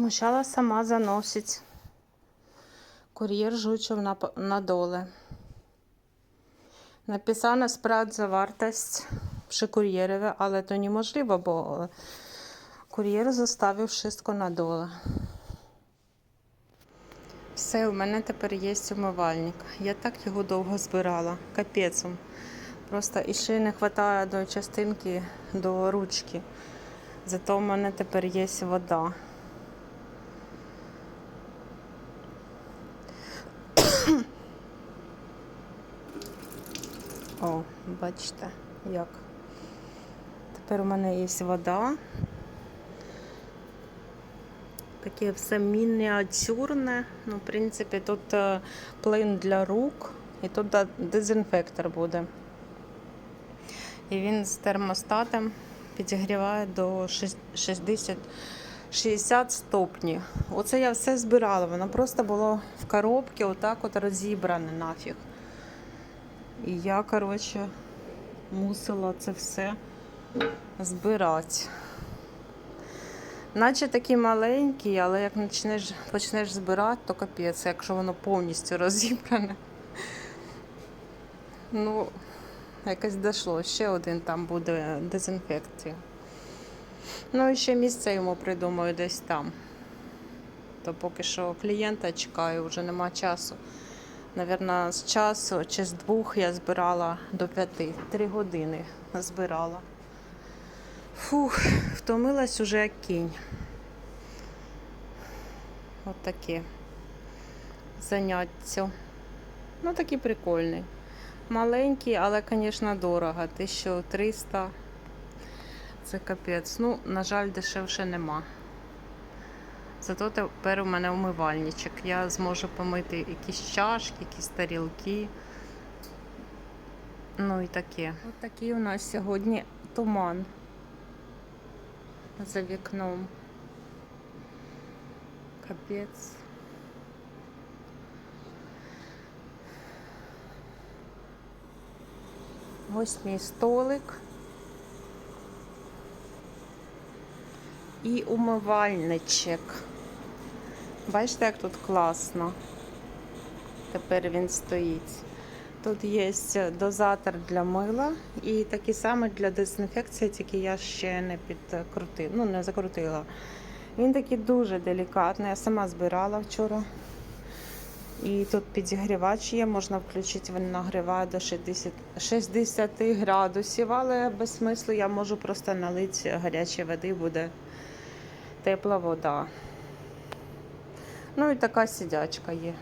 Мужчала сама заносить. Кур'єр жучив на, на доле. Написана справді вартість przy кур'єрові, але то неможливо, бо е, кур'єр заставив wszystko на доле. Все, у мене тепер є умивальник. Я так його довго збирала. Капець. Просто і ще не вистачає до частинки до ручки. Зато в мене тепер є вода. О, бачите, як. Тепер у мене є вода. Таке все мініатюрне. Ну, в принципі, тут е, плин для рук і тут дезінфектор буде. І він з термостатом підігріває до 60, 60 стопні. Оце я все збирала. Воно просто було в коробці, отак от розібране нафіг. І я, коротше, мусила це все збирати. Наче такий маленький, але як почнеш, почнеш збирати, то капець, якщо воно повністю розібране. Ну, якось дійшло. Ще один там буде дезінфекція. Ну і ще місце йому придумаю десь там. То поки що клієнта чекаю, вже нема часу. Навірно, з часу чи з двох я збирала до п'яти. Три години збирала. Фух, втомилась уже як кінь. От таке заняття. Ну, такий прикольний. Маленький, але, звісно, дорого. 1300. Це капець. Ну, на жаль, дешевше нема. Зато тепер у мене умивальничок. Я зможу помити якісь чашки, якісь тарілки. Ну і таке. Ось такий у нас сьогодні туман за вікном. Капець. Ось мій столик. І умивальничок. Бачите, як тут класно. Тепер він стоїть. Тут є дозатор для мила і такий самий для дезінфекції, тільки я ще не підкрутила, ну не закрутила. Він такий дуже делікатний. Я сама збирала вчора. І тут підігрівач є, можна включити, він нагріває до 60, 60 градусів, але без смислу я можу просто налити гарячої води, буде тепла вода. Ну і така сидячка є.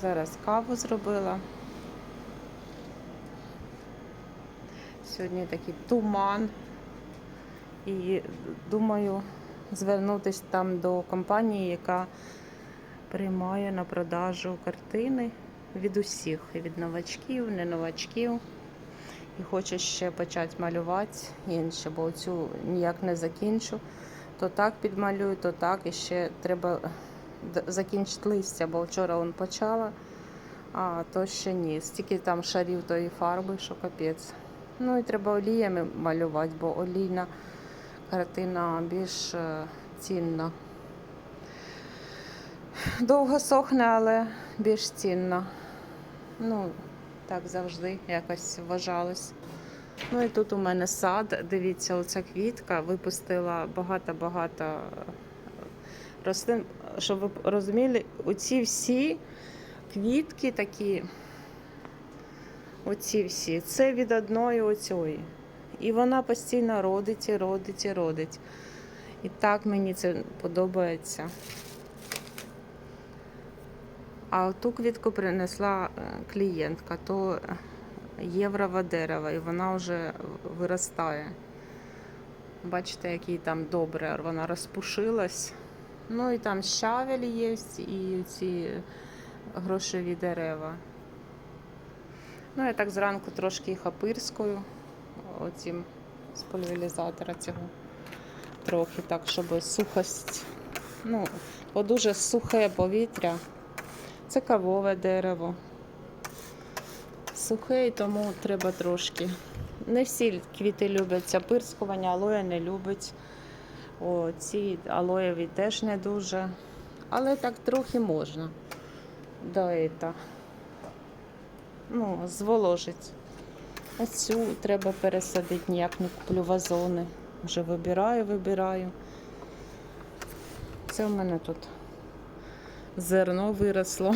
Зараз каву зробила. Сьогодні такий туман. І думаю звернутися там до компанії, яка приймає на продажу картини від усіх, і від новачків, не новачків. І хочу ще почати малювати інше, бо цю ніяк не закінчу. То так підмалюю, то так. І ще треба закінчити листя, бо вчора он почала, а то ще ні. Стільки там шарів тої фарби, що капець. Ну і треба оліями малювати, бо олійна картина більш е, цінна. Довго сохне, але більш цінна. Ну, так завжди якось вважалось. Ну і тут у мене сад. Дивіться, оця квітка випустила багато-багато е, рослин. Щоб ви розуміли, оці всі квітки такі, оці всі, це від одної оцьої. І вона постійно родить і родить і родить. І так мені це подобається. А ту квітку принесла е, клієнтка, то єврова дерева, і вона вже виростає. Бачите, який там добре, вона розпушилась. Ну і там щавель є, і ці грошові дерева. Ну, я так зранку трошки їх опирскую, оцім з пульверізатора цього. Трохи так, щоб сухость. Ну, бо дуже сухе повітря. Це кавове дерево. Сухе, і тому треба трошки. Не всі квіти люблять опирскування, алоє не любить. Ці алоєві теж не дуже. Але так трохи можна. Да. Ну, зволожить. А цю треба пересадити, ніяк не куплю вазони. Вже вибираю, вибираю. Це в мене тут зерно виросло.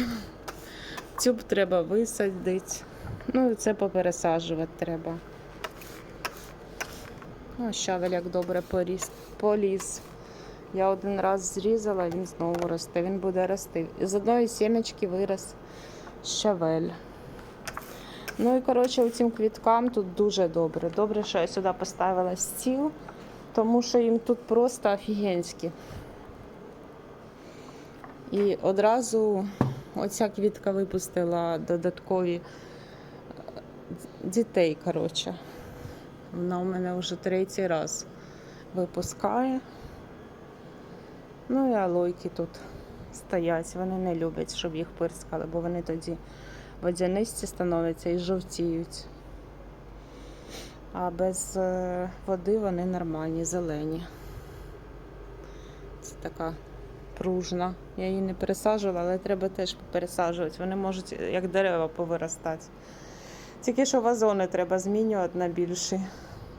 Цю б треба висадити. Ну і це попересаджувати треба. Ну, щавель як добре поріс, поліз. Я один раз зрізала, він знову росте, він буде рости. І З одної сімечки вирос щавель. Ну і коротше, цим квіткам тут дуже добре. Добре, що я сюди поставила стіл, тому що їм тут просто офігенські. І одразу оця квітка випустила додаткові дітей, коротше. Вона у мене вже третій раз випускає. Ну і алойки тут стоять. Вони не люблять, щоб їх пирскали, бо вони тоді водянисті становляться і жовтіють. А без е, води вони нормальні, зелені. Це така пружна. Я її не пересаджувала, але треба теж пересаджувати. Вони можуть як дерева повиростати. Тільки що вазони треба змінювати на більші.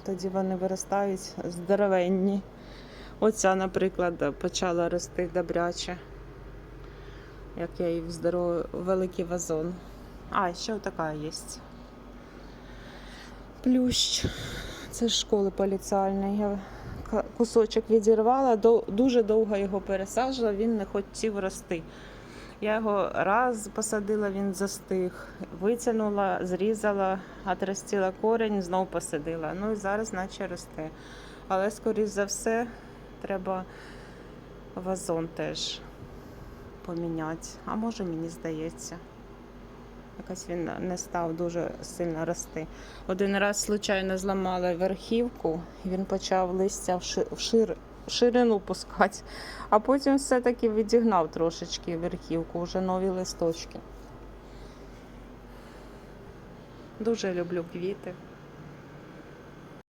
Тоді вони виростають здоровенні. Оця, наприклад, почала рости добряче. Як я її в великий вазон. А, ще така є. Плющ. Це з школи поліціальної. Я кусочок відірвала, дуже довго його пересаджувала, він не хотів рости. Я його раз посадила, він застиг, витягнула, зрізала, отростила корінь, знов посадила. Ну і зараз наче росте. Але, скоріш за все, треба вазон теж поміняти. А може, мені здається. Якось він не став дуже сильно рости. Один раз, случайно, зламала верхівку, і він почав листя в, ши- в, шир... в ширину пускати, а потім все-таки відігнав трошечки верхівку, вже нові листочки. Дуже люблю квіти.